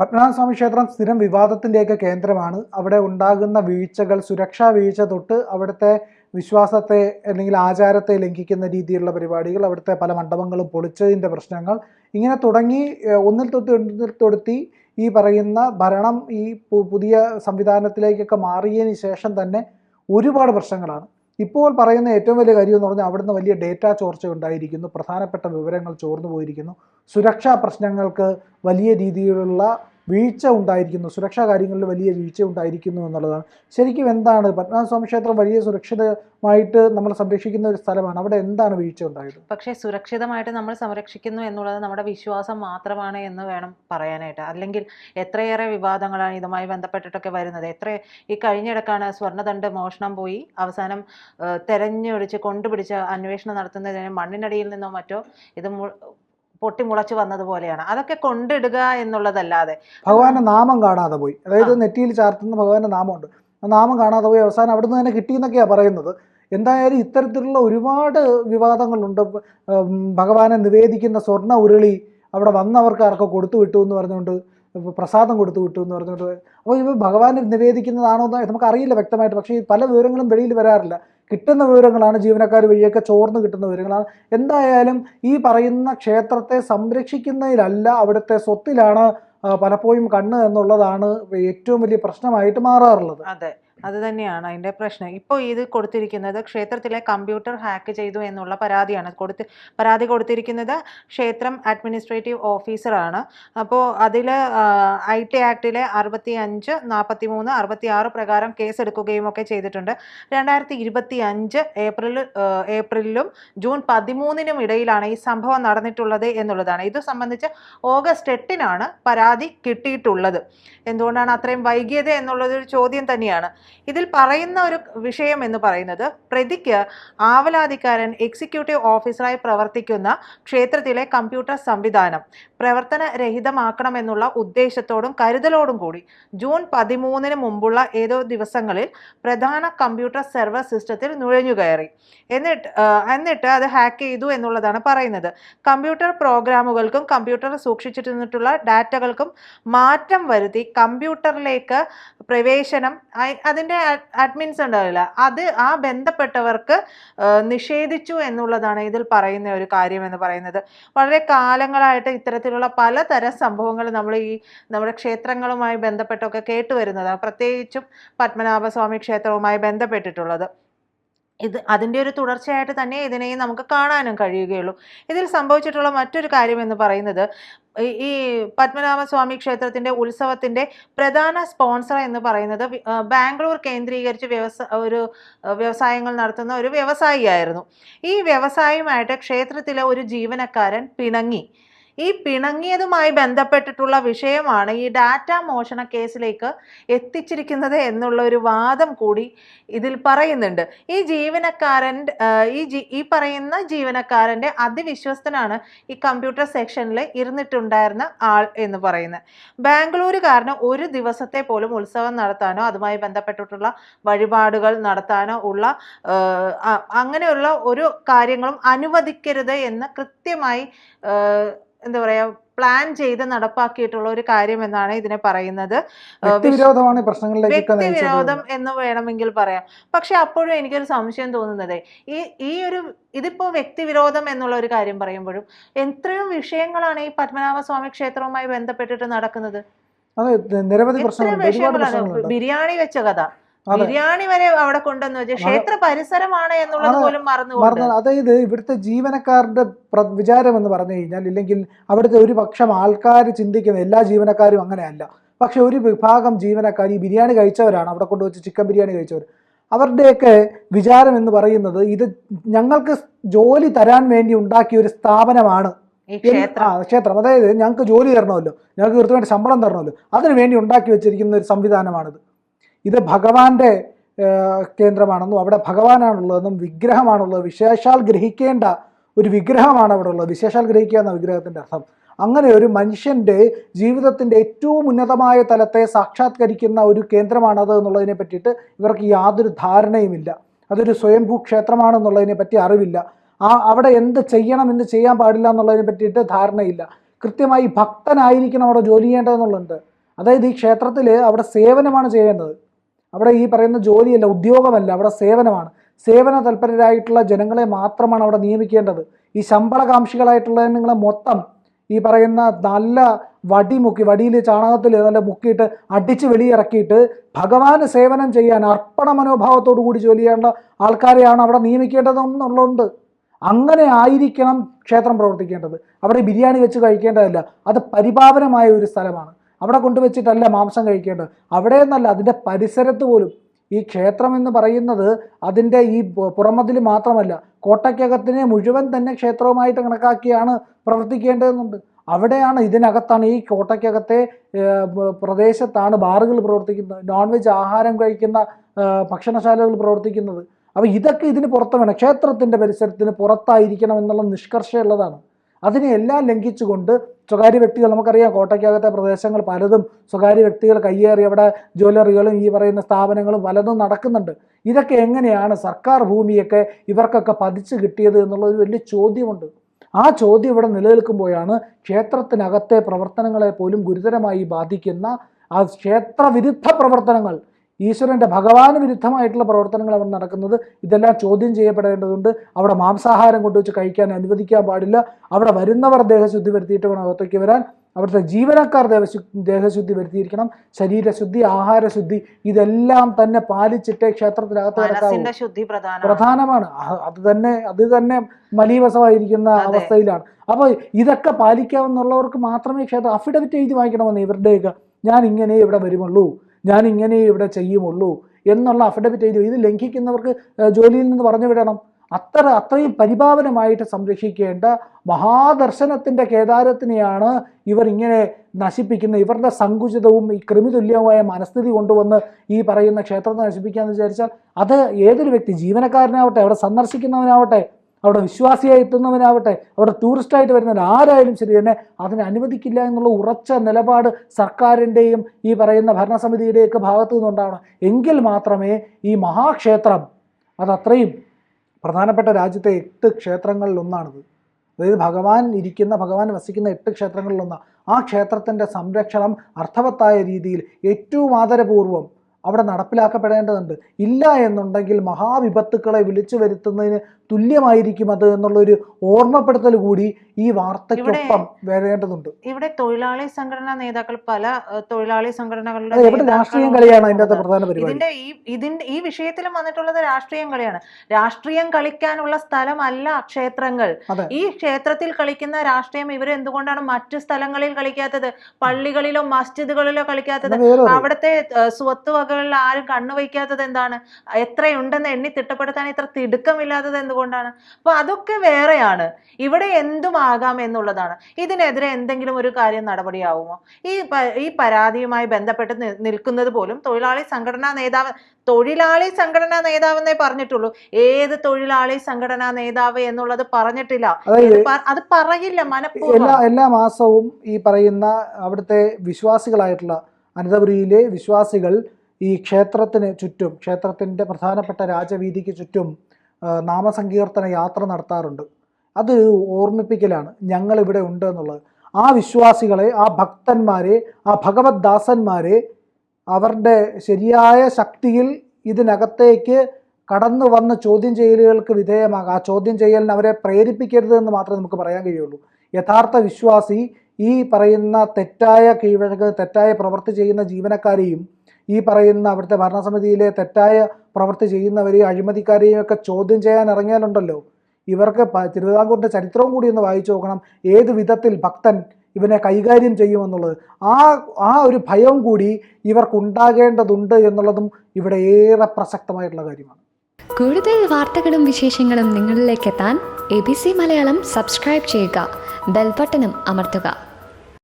പത്മനാഭസ്വാമി ക്ഷേത്രം സ്ഥിരം വിവാദത്തിന്റെയൊക്കെ കേന്ദ്രമാണ്. അവിടെ ഉണ്ടാകുന്ന വീഴ്ചകൾ സുരക്ഷാ വീഴ്ച തൊട്ട് അവിടുത്തെ വിശ്വാസത്തെ അല്ലെങ്കിൽ ആചാരത്തെ ലംഘിക്കുന്ന രീതിയിലുള്ള പരിപാടികൾ അവിടുത്തെ പല മണ്ഡപങ്ങളും പൊളിച്ചതിന്റെ പ്രശ്നങ്ങൾ ഇങ്ങനെ തുടങ്ങി ഒന്നിൽ തൊട്ട് ഒന്നിൽ തൊടുത്തി ഈ പറയുന്ന ഭരണം ഈ പുതിയ സംവിധാനത്തിലേക്കൊക്കെ മാറിയതിന് ശേഷം തന്നെ ഒരുപാട് പ്രശ്നങ്ങളാണ്. ഇപ്പോൾ പറയുന്ന ഏറ്റവും വലിയ കാര്യം എന്ന് പറഞ്ഞാൽ അവിടുന്ന് വലിയ ഡേറ്റ ചോർച്ച ഉണ്ടായിരിക്കുന്നു. പ്രധാനപ്പെട്ട വിവരങ്ങൾ ചോർന്നു പോയിരിക്കുന്നു. സുരക്ഷാ പ്രശ്നങ്ങൾക്ക് വലിയ രീതിയിലുള്ള വീഴ്ച ഉണ്ടായിരിക്കുന്നു. സുരക്ഷാ കാര്യങ്ങളിൽ വലിയ വീഴ്ച ഉണ്ടായിരിക്കുന്നു എന്നുള്ളതാണ്. ശരിക്കും എന്താണ്? പത്മനാഭസ്വാമി ക്ഷേത്രം വലിയ സുരക്ഷിതമായിട്ട് നമ്മൾ സംരക്ഷിക്കുന്ന ഒരു സ്ഥലമാണ്. അവിടെ എന്താണ് വീഴ്ച ഉണ്ടായത്? പക്ഷേ സുരക്ഷിതമായിട്ട് നമ്മൾ സംരക്ഷിക്കുന്നു എന്നുള്ളത് നമ്മുടെ വിശ്വാസം മാത്രമാണ് എന്ന് വേണം പറയാനായിട്ട്. അല്ലെങ്കിൽ എത്രയേറെ വിവാദങ്ങളാണ് ഇതുമായി ബന്ധപ്പെട്ടിട്ടൊക്കെ വരുന്നത്. എത്ര ഈ കഴിഞ്ഞിടക്കാണ് സ്വർണദണ്ഡ് മോഷണം പോയി. അവസാനം തെരഞ്ഞൊടിച്ച് കൊണ്ടുപിടിച്ച് അന്വേഷണം നടത്തുന്നതിന് മണ്ണിനടിയിൽ നിന്നോ മറ്റോ ഇത് പൊട്ടിമുളച്ച് വന്നതുപോലെയാണ്. അതൊക്കെ കൊണ്ടിടുക എന്നുള്ളതല്ലാതെ. ഭഗവാന്റെ നാമം കാണാതെ പോയി. അതായത് നെറ്റിയിൽ ചാർത്തുന്ന ഭഗവാന്റെ നാമമുണ്ട്. ആ നാമം കാണാതെ പോയി അവസാനം അവിടുന്ന് തന്നെ കിട്ടിയെന്നൊക്കെയാണ് പറയുന്നത്. എന്തായാലും ഇത്തരത്തിലുള്ള ഒരുപാട് വിവാദങ്ങളുണ്ട്. ഭഗവാനെ നിവേദിക്കുന്ന സ്വർണ ഉരുളി അവിടെ വന്നവർക്ക് ആർക്കോ കൊടുത്തു വിട്ടു എന്ന് പറഞ്ഞുകൊണ്ട് പ്രസാദം കൊടുത്തു വിട്ടു എന്ന് പറഞ്ഞുകൊണ്ട്. അപ്പോൾ ഇത് ഭഗവാനെ നിവേദിക്കുന്നതാണോ എന്ന് നമുക്കറിയില്ല വ്യക്തമായിട്ട്. പക്ഷേ പല വിവരങ്ങളും വെളിയിൽ വരാറില്ല. കിട്ടുന്ന വിവരങ്ങളാണ് ജീവനക്കാർ വഴിയൊക്കെ ചോർന്ന് കിട്ടുന്ന വിവരങ്ങളാണ്. എന്തായാലും ഈ പറയുന്ന ക്ഷേത്രത്തെ സംരക്ഷിക്കുന്നതിലല്ല അവിടുത്തെ സ്വത്തിലാണ് പലപ്പോഴും കണ്ണ് എന്നുള്ളതാണ് ഏറ്റവും വലിയ പ്രശ്നമായിട്ട് മാറാറുള്ളത്. അതെ. അത് തന്നെയാണ് അതിന്റെ പ്രശ്നം. ഇപ്പോൾ ഇത് കൊടുത്തിരിക്കുന്നത് ക്ഷേത്രത്തിലെ കമ്പ്യൂട്ടർ ഹാക്ക് ചെയ്തു എന്നുള്ള പരാതിയാണ്. കൊടുത്ത് പരാതി കൊടുത്തിരിക്കുന്നത് ക്ഷേത്രം അഡ്മിനിസ്ട്രേറ്റീവ് ഓഫീസറാണ്. അപ്പോൾ അതിൽ ഐ ടി ആക്ടിലെ അറുപത്തി അഞ്ച് നാൽപ്പത്തി മൂന്ന് അറുപത്തി ആറ് പ്രകാരം കേസെടുക്കുകയും ഒക്കെ ചെയ്തിട്ടുണ്ട്. രണ്ടായിരത്തി ഇരുപത്തി അഞ്ച് ഏപ്രിൽ ഏപ്രിലിലും ജൂൺ പതിമൂന്നിനും ഇടയിലാണ് ഈ സംഭവം നടന്നിട്ടുള്ളത് എന്നുള്ളതാണ്. ഇത് സംബന്ധിച്ച് ഓഗസ്റ്റ് എട്ടിനാണ് പരാതി കിട്ടിയിട്ടുള്ളത്. എന്തുകൊണ്ടാണ് അത്രയും വൈകിയത് എന്നുള്ളതൊരു ചോദ്യം തന്നെയാണ്. ഇതിൽ പറയുന്ന ഒരു വിഷയം എന്ന് പറയുന്നത് പ്രതിക്ക് ആവലാധികാരൻ എക്സിക്യൂട്ടീവ് ഓഫീസറായി പ്രവർത്തിക്കുന്ന ക്ഷേത്രത്തിലെ കമ്പ്യൂട്ടർ സംവിധാനം പ്രവർത്തനരഹിതമാക്കണമെന്നുള്ള ഉദ്ദേശത്തോടും കരുതലോടും കൂടി. ജൂൺ പതിമൂന്നിന് മുമ്പുള്ള ഏതോ ദിവസങ്ങളിൽ പ്രധാന കമ്പ്യൂട്ടർ സെർവർ സിസ്റ്റത്തിൽ നുഴഞ്ഞുകയറി എന്നിട്ട് എന്നിട്ട് അത് ഹാക്ക് ചെയ്തു എന്നുള്ളതാണ് പറയുന്നത്. കമ്പ്യൂട്ടർ പ്രോഗ്രാമുകൾക്കും കമ്പ്യൂട്ടർ സൂക്ഷിച്ചിരുന്നിട്ടുള്ള ഡാറ്റകൾക്കും മാറ്റം വരുത്തി കമ്പ്യൂട്ടറിലേക്ക് പ്രവേശനം അതിന്റെ അഡ്മിൻസ് ഉണ്ടാവില്ല. അത് ആ ബന്ധപ്പെട്ടവർക്ക് നിഷേധിച്ചു എന്നുള്ളതാണ് ഇതിൽ പറയുന്ന ഒരു കാര്യം എന്ന് പറയുന്നത്. വളരെ കാലങ്ങളായിട്ട് ഇത്തരത്തിലുള്ള പലതരം സംഭവങ്ങൾ നമ്മൾ ഈ നമ്മുടെ ക്ഷേത്രങ്ങളുമായി ബന്ധപ്പെട്ടൊക്കെ കേട്ടുവരുന്നതാണ്. പ്രത്യേകിച്ചും പത്മനാഭസ്വാമി ക്ഷേത്രവുമായി ബന്ധപ്പെട്ടിട്ടുള്ളത്. ഇത് അതിന്റെ ഒരു തുടർച്ചയായിട്ട് തന്നെ ഇതിനെയും നമുക്ക് കാണാനും കഴിയുകയുള്ളൂ. ഇതിൽ സംഭവിച്ചിട്ടുള്ള മറ്റൊരു കാര്യം എന്ന് പറയുന്നത് ഈ- പത്മനാഭസ്വാമി ക്ഷേത്രത്തിന്റെ ഉത്സവത്തിന്റെ പ്രധാന സ്പോൺസർ എന്ന് പറയുന്നത് ബാംഗ്ലൂർ കേന്ദ്രീകരിച്ച് വ്യവസ ഒരു വ്യവസായങ്ങൾ നടത്തുന്ന ഒരു വ്യവസായിയായിരുന്നു. ഈ വ്യവസായിയുമായിട്ട് ക്ഷേത്രത്തിലെ ഒരു ജീവനക്കാരൻ പിണങ്ങി. ഈ പിണങ്ങിയതുമായി ബന്ധപ്പെട്ടിട്ടുള്ള വിഷയമാണ് ഈ ഡാറ്റ മോഷണ കേസിലേക്ക് എത്തിച്ചിരിക്കുന്നത് എന്നുള്ള ഒരു വാദം കൂടി ഇതിൽ പറയുന്നുണ്ട്. ഈ ജീവനക്കാരൻ ഈ ഈ പറയുന്ന ജീവനക്കാരന്റെ അതിവിശ്വസ്തനാണ് ഈ കമ്പ്യൂട്ടർ സെക്ഷനിൽ ഇരുന്നിട്ടുണ്ടായിരുന്ന ആൾ എന്ന് പറയുന്നത്. ബാംഗ്ലൂരുകാരന് ഒരു ദിവസത്തെ പോലും ഉത്സവം നടത്താനോ അതുമായി ബന്ധപ്പെട്ടിട്ടുള്ള വഴിപാടുകൾ നടത്താനോ ഉള്ള അങ്ങനെയുള്ള ഒരു കാര്യങ്ങളും അനുവദിക്കരുത് എന്ന് കൃത്യമായി എന്താ പറയാ പ്ലാൻ ചെയ്ത് നടപ്പാക്കിയിട്ടുള്ള ഒരു കാര്യം എന്നാണ് ഇതിനെ പറയുന്നത്. ഈ വ്യക്തിവിരോധം എന്ന് വേണമെങ്കിൽ പറയാം. പക്ഷെ അപ്പോഴും എനിക്കൊരു സംശയം തോന്നുന്നത് ഈ ഈ ഒരു ഇതിപ്പോ വ്യക്തിവിരോധം എന്നുള്ള ഒരു കാര്യം പറയുമ്പോഴും എത്രയോ വിഷയങ്ങളാണ് ഈ പത്മനാഭസ്വാമി ക്ഷേത്രവുമായി ബന്ധപ്പെട്ടിട്ട് നടക്കുന്നത്. ബിരിയാണി വെച്ച കഥ. ബിരിയാണി വരെ അവിടെ കൊണ്ടുവന്നു വെച്ചാൽ ക്ഷേത്ര പരിസരമാണ് എന്നുള്ളത് പോലും മറന്നു അതായത് ഇവിടുത്തെ ജീവനക്കാരുടെ വിചാരം എന്ന് പറഞ്ഞു കഴിഞ്ഞാൽ ഇല്ലെങ്കിൽ അവിടുത്തെ ഒരു പക്ഷം ആൾക്കാർ ചിന്തിക്കുന്ന എല്ലാ ജീവനക്കാരും അങ്ങനെയല്ല. പക്ഷെ ഒരു വിഭാഗം ജീവനക്കാർ ഈ ബിരിയാണി കഴിച്ചവരാണ്. അവിടെ കൊണ്ടുവച്ച് ചിക്കൻ ബിരിയാണി കഴിച്ചവർ അവരുടെയൊക്കെ വിചാരം എന്ന് പറയുന്നത് ഇത് ഞങ്ങൾക്ക് ജോലി തരാൻ വേണ്ടി ഉണ്ടാക്കിയ ഒരു സ്ഥാപനമാണ്. ക്ഷേത്രം. അതായത് ഞങ്ങൾക്ക് ജോലി തരണമല്ലോ. ഞങ്ങൾക്ക് കൃത്യമായിട്ട് ശമ്പളം തരണമല്ലോ. അതിനു വേണ്ടി ഉണ്ടാക്കി വെച്ചിരിക്കുന്ന ഒരു സംവിധാനമാണിത്. ഇത് ഭഗവാന്റെ കേന്ദ്രമാണെന്നും അവിടെ ഭഗവാനാണുള്ളതെന്നും വിഗ്രഹമാണുള്ളത്. വിശേഷാൽ ഗ്രഹിക്കേണ്ട ഒരു വിഗ്രഹമാണ് അവിടെ ഉള്ളത് വിശേഷാൽ ഗ്രഹിക്കുക എന്ന വിഗ്രഹത്തിന്റെ അർത്ഥം. അങ്ങനെ ഒരു മനുഷ്യന്റെ ജീവിതത്തിന്റെ ഏറ്റവും ഉന്നതമായ തലത്തെ സാക്ഷാത്കരിക്കുന്ന ഒരു കേന്ദ്രമാണത് എന്നുള്ളതിനെ പറ്റിയിട്ട് ഇവർക്ക് യാതൊരു ധാരണയുമില്ല. അതൊരു സ്വയംഭൂ ക്ഷേത്രമാണെന്നുള്ളതിനെ പറ്റി അറിവില്ല. ആ അവിടെ എന്ത് ചെയ്യണം എന്ത് ചെയ്യാൻ പാടില്ല എന്നുള്ളതിനെ പറ്റിയിട്ട് ധാരണയില്ല. കൃത്യമായി ഭക്തനായിരിക്കണം അവിടെ ജോലി ചെയ്യേണ്ടതെന്നുള്ളത് അതായത് ഈ ക്ഷേത്രത്തിൽ അവിടെ സേവനമാണ് ചെയ്യേണ്ടത്. അവിടെ ഈ പറയുന്ന ജോലിയല്ല ഉദ്യോഗമല്ല അവിടെ സേവനമാണ്. സേവന തൽപരരായിട്ടുള്ള ജനങ്ങളെ മാത്രമാണ് അവിടെ നിയമിക്കേണ്ടത്. ഈ ശമ്പളകാംക്ഷികളായിട്ടുള്ള നിങ്ങളെ മൊത്തം ഈ പറയുന്ന നല്ല വടി മുക്കി വടിയിൽ ചാണകത്തിൽ നല്ല മുക്കിയിട്ട് അടിച്ച് വെളിയിറക്കിയിട്ട് ഭഗവാന് സേവനം ചെയ്യാൻ അർപ്പണ മനോഭാവത്തോടു കൂടി ജോലി ചെയ്യേണ്ട ആൾക്കാരെയാണ് അവിടെ നിയമിക്കേണ്ടതെന്നുള്ളതുണ്ട്. അങ്ങനെ ആയിരിക്കണം ക്ഷേത്രം പ്രവർത്തിക്കേണ്ടത്. അവിടെ ബിരിയാണി വെച്ച് കഴിക്കേണ്ടതല്ല. അത് പരിപാവനമായ ഒരു സ്ഥലമാണ്. അവിടെ കൊണ്ടുവച്ചിട്ടല്ല മാംസം കഴിക്കേണ്ടത്. അവിടെ എന്നല്ല അതിന്റെ പരിസരത്ത് പോലും. ഈ ക്ഷേത്രം എന്ന് പറയുന്നത് അതിന്റെ ഈ പുറമതിൽ മാത്രമല്ല കോട്ടയ്ക്കകത്തിനെ മുഴുവൻ തന്നെ ക്ഷേത്രവുമായിട്ട് കണക്കാക്കിയാണ് പ്രവർത്തിക്കേണ്ടതെന്നുണ്ട്. അവിടെയാണ് ഇതിനകത്താണ് ഈ കോട്ടയ്ക്കകത്തെ പ്രദേശത്താണ് ബാറുകൾ പ്രവർത്തിക്കുന്നത്. നോൺ വെജ് ആഹാരം കഴിക്കുന്ന ഭക്ഷണശാലകൾ പ്രവർത്തിക്കുന്നത്. അപ്പോൾ ഇതൊക്കെ ഇതിന് പുറത്ത് വേണം. ക്ഷേത്രത്തിന്റെ പരിസരത്തിന് പുറത്തായിരിക്കണം എന്നുള്ള നിഷ്കർഷയുള്ളതാണ്. അതിനെ എല്ലാം ലംഘിച്ചുകൊണ്ട് സ്വകാര്യ വ്യക്തികൾ നമുക്കറിയാം കോട്ടയ്ക്കകത്തെ പ്രദേശങ്ങൾ പലതും സ്വകാര്യ വ്യക്തികൾ കയ്യേറി അവിടെ ജ്വല്ലറികളും ഈ പറയുന്ന സ്ഥാപനങ്ങളും പലതും നടക്കുന്നുണ്ട്. ഇതൊക്കെ എങ്ങനെയാണ് സർക്കാർ ഭൂമിയൊക്കെ ഇവർക്കൊക്കെ പതിച്ചു കിട്ടിയത് എന്നുള്ള ഒരു വലിയ ചോദ്യമുണ്ട്. ആ ചോദ്യം ഇവിടെ നിലനിൽക്കുമ്പോഴാണ് ക്ഷേത്രത്തിനകത്തെ പ്രവർത്തനങ്ങളെ പോലും ഗുരുതരമായി ബാധിക്കുന്ന ആ ക്ഷേത്രവിരുദ്ധ പ്രവർത്തനങ്ങൾ ഈശ്വരന്റെ ഭഗവാന് വിരുദ്ധമായിട്ടുള്ള പ്രവർത്തനങ്ങൾ അവിടെ നടക്കുന്നത്. ഇതെല്ലാം ചോദ്യം ചെയ്യപ്പെടേണ്ടതുണ്ട്. അവിടെ മാംസാഹാരം കൊണ്ടുവച്ച് കഴിക്കാൻ അനുവദിക്കാൻ പാടില്ല. അവിടെ വരുന്നവർ ദേഹശുദ്ധി വരുത്തിയിട്ട് വേണം അകത്തേക്ക് വരാൻ. അവിടുത്തെ ജീവനക്കാർ ദേവശു ദേഹശുദ്ധി വരുത്തിയിരിക്കണം. ശരീരശുദ്ധി ആഹാരശുദ്ധി ഇതെല്ലാം തന്നെ പാലിച്ചിട്ടേ ക്ഷേത്രത്തിനകത്ത് കിടക്കാവൂ പ്രധാനമാണ്. അത് തന്നെ അത് തന്നെ മലീവസമായിരിക്കുന്ന അവസ്ഥയിലാണ്. അപ്പോൾ ഇതൊക്കെ പാലിക്കാവുന്നുള്ളവർക്ക് മാത്രമേ ക്ഷേത്രം അഫിഡവിറ്റ് എഴുതി വാങ്ങിക്കണമെന്ന് ഇവരുടെയൊക്കെ. ഞാൻ ഇങ്ങനെ ഇവിടെ വരുമുള്ളൂ. ഞാൻ ഇങ്ങനെ ഇവിടെ ചെയ്യുമുള്ളൂ എന്നുള്ള അഫിഡവിറ്റ് എഴുതി. ഇത് ലംഘിക്കുന്നവർക്ക് ജോലിയിൽ നിന്ന് പറഞ്ഞു വിടണം. അത്ര അത്രയും പരിഭാവനമായിട്ട് സംരക്ഷിക്കേണ്ട മഹാദർശനത്തിന്റെ കേദാരത്തിനെയാണ് ഇവർ ഇങ്ങനെ നശിപ്പിക്കുന്നത്. ഇവരുടെ സങ്കുചിതവും ഈ ക്രിമിതുല്യവുമായ മനസ്ഥിതി കൊണ്ടുവന്ന് ഈ പറയുന്ന ക്ഷേത്രത്തെ നശിപ്പിക്കാമെന്ന് വിചാരിച്ചാൽ അത് ഏതൊരു വ്യക്തി? ജീവനക്കാരനാവട്ടെ അവിടെ സന്ദർശിക്കുന്നവനാവട്ടെ അവിടെ വിശ്വാസിയായി എത്തുന്നവനാവട്ടെ അവിടെ ടൂറിസ്റ്റായിട്ട് വരുന്നവൻ ആരായാലും ശരി തന്നെ അതിനെ അനുവദിക്കില്ല എന്നുള്ള ഉറച്ച നിലപാട് സർക്കാരിന്റെയും ഈ പറയുന്ന ഭരണസമിതിയുടെയൊക്കെ ഭാഗത്തു നിന്നുണ്ടാവണം. എങ്കിൽ മാത്രമേ ഈ മഹാക്ഷേത്രം അതത്രയും പ്രധാനപ്പെട്ട രാജ്യത്തെ എട്ട് ക്ഷേത്രങ്ങളിലൊന്നാണിത്. അതായത് ഭഗവാൻ ഇരിക്കുന്ന ഭഗവാൻ വസിക്കുന്ന എട്ട് ക്ഷേത്രങ്ങളിലൊന്നാണ് ആ ക്ഷേത്രത്തിന്റെ സംരക്ഷണം അർത്ഥവത്തായ രീതിയിൽ ഏറ്റവും ആദരപൂർവം അവിടെ നടപ്പിലാക്കപ്പെടേണ്ടതുണ്ട്. ഇല്ല എന്നുണ്ടെങ്കിൽ മഹാവിപത്തുക്കളെ വിളിച്ചു വരുത്തുന്നതിന് തുല്യമായിരിക്കും അത് എന്നുള്ളൊരു ഓർമ്മപ്പെടുത്തൽ കൂടി ഈ വാർത്തയ്ക്കൊപ്പം വരേണ്ടതുണ്ട്. ഇവിടെ തൊഴിലാളി സംഘടനാ നേതാക്കൾ പല തൊഴിലാളി സംഘടനകളുടെ രാഷ്ട്രീയം കളിയാണ് അതിന്റെ പ്രധാന പരിപാടി. ഇതിന്റെ ഈ ഇതിന്റെ ഈ വിഷയത്തിലും വന്നിട്ടുള്ളത് രാഷ്ട്രീയം കളിയാണ്. രാഷ്ട്രീയം കളിക്കാനുള്ള സ്ഥലമല്ല ക്ഷേത്രങ്ങൾ. ഈ ക്ഷേത്രത്തിൽ കളിക്കുന്ന രാഷ്ട്രീയം ഇവർ എന്തുകൊണ്ടാണ് മറ്റു സ്ഥലങ്ങളിൽ കളിക്കാത്തത്? പള്ളികളിലോ മസ്ജിദുകളിലോ കളിക്കാത്തത്? അവിടുത്തെ സ്വത്ത് വകകളിൽ ആരും കണ്ണുവയ്ക്കാത്തത് എന്താണ്? എത്രയുണ്ടെന്ന് എണ്ണി തിട്ടപ്പെടുത്താൻ ഇത്ര തിടുക്കമില്ലാത്തത് എന്തുകൊണ്ടാണ് അപ്പൊ അതൊക്കെ വേറെയാണ്. ഇവിടെ എന്തും ആകാം എന്നുള്ളതാണ്. ഇതിനെതിരെ എന്തെങ്കിലും ഒരു കാര്യം നടപടിയാവുമോ? ഈ ഈ പരാതിയുമായി ബന്ധപ്പെട്ട് നിൽക്കുന്നത് പോലും തൊഴിലാളി സംഘടനാ നേതാവ് തൊഴിലാളി സംഘടനാ നേതാവെന്നേ പറഞ്ഞിട്ടുള്ളൂ. ഏത് തൊഴിലാളി സംഘടനാ നേതാവ് എന്നുള്ളത് പറഞ്ഞിട്ടില്ല. അത് പറയില്ല മനഃപൂർവം. എല്ലാ എല്ലാ മാസവും ഈ പറയുന്ന അവിടുത്തെ വിശ്വാസികളായിട്ടുള്ള അനന്തപുരിയിലെ വിശ്വാസികൾ ഈ ക്ഷേത്രത്തിന് ചുറ്റും ക്ഷേത്രത്തിന്റെ പ്രധാനപ്പെട്ട രാജവീതിക്ക് ചുറ്റും നാമസങ്കീർത്തന യാത്ര നടത്താറുണ്ട്. അത് ഓർമ്മിപ്പിക്കലാണ് ഞങ്ങളിവിടെ ഉണ്ട് എന്നുള്ളത്. ആ വിശ്വാസികളെ ആ ഭക്തന്മാരെ ആ ഭഗവത് ദാസന്മാരെ അവരുടെ ശരിയായ ശക്തിയിൽ ഇതിനകത്തേക്ക് കടന്നു വന്ന് ചോദ്യം ചെയ്യലുകൾക്ക് വിധേയമാകാം. ആ ചോദ്യം ചെയ്യലിന് അവരെ പ്രേരിപ്പിക്കരുത് എന്ന് മാത്രമേ നമുക്ക് പറയാൻ കഴിയുള്ളൂ. യഥാർത്ഥ വിശ്വാസി ഈ പറയുന്ന തെറ്റായ കീഴ്വഴക്ക് തെറ്റായ പ്രവൃത്തി ചെയ്യുന്ന ജീവനക്കാരെയും ഈ പറയുന്ന അവിടുത്തെ ഭരണസമിതിയിലെ തെറ്റായ പ്രവൃത്തി ചെയ്യുന്നവരെയും അഴിമതിക്കാരെയും ഒക്കെ ചോദ്യം ചെയ്യാൻ ഇറങ്ങിയാലുണ്ടല്ലോ. ഇവർക്ക് തിരുവിതാംകൂറിന്റെ ചരിത്രവും കൂടി ഒന്ന് വായിച്ചു നോക്കണം. ഏത് വിധത്തിൽ ഭക്തൻ ഇവനെ കൈകാര്യം ചെയ്യുമെന്നുള്ളത്. ആ ആ ഒരു ഭയം കൂടി ഇവർക്കുണ്ടാകേണ്ടതുണ്ട് എന്നുള്ളതും ഇവിടെ ഏറെ പ്രസക്തമായിട്ടുള്ള കാര്യമാണ്. കൂടുതൽ വാർത്തകളും വിശേഷങ്ങളും നിങ്ങളിലേക്ക് എത്താൻ A B C Malayalam subscribe ചെയ്യുക. ബെൽബട്ടനും അമർത്തുക.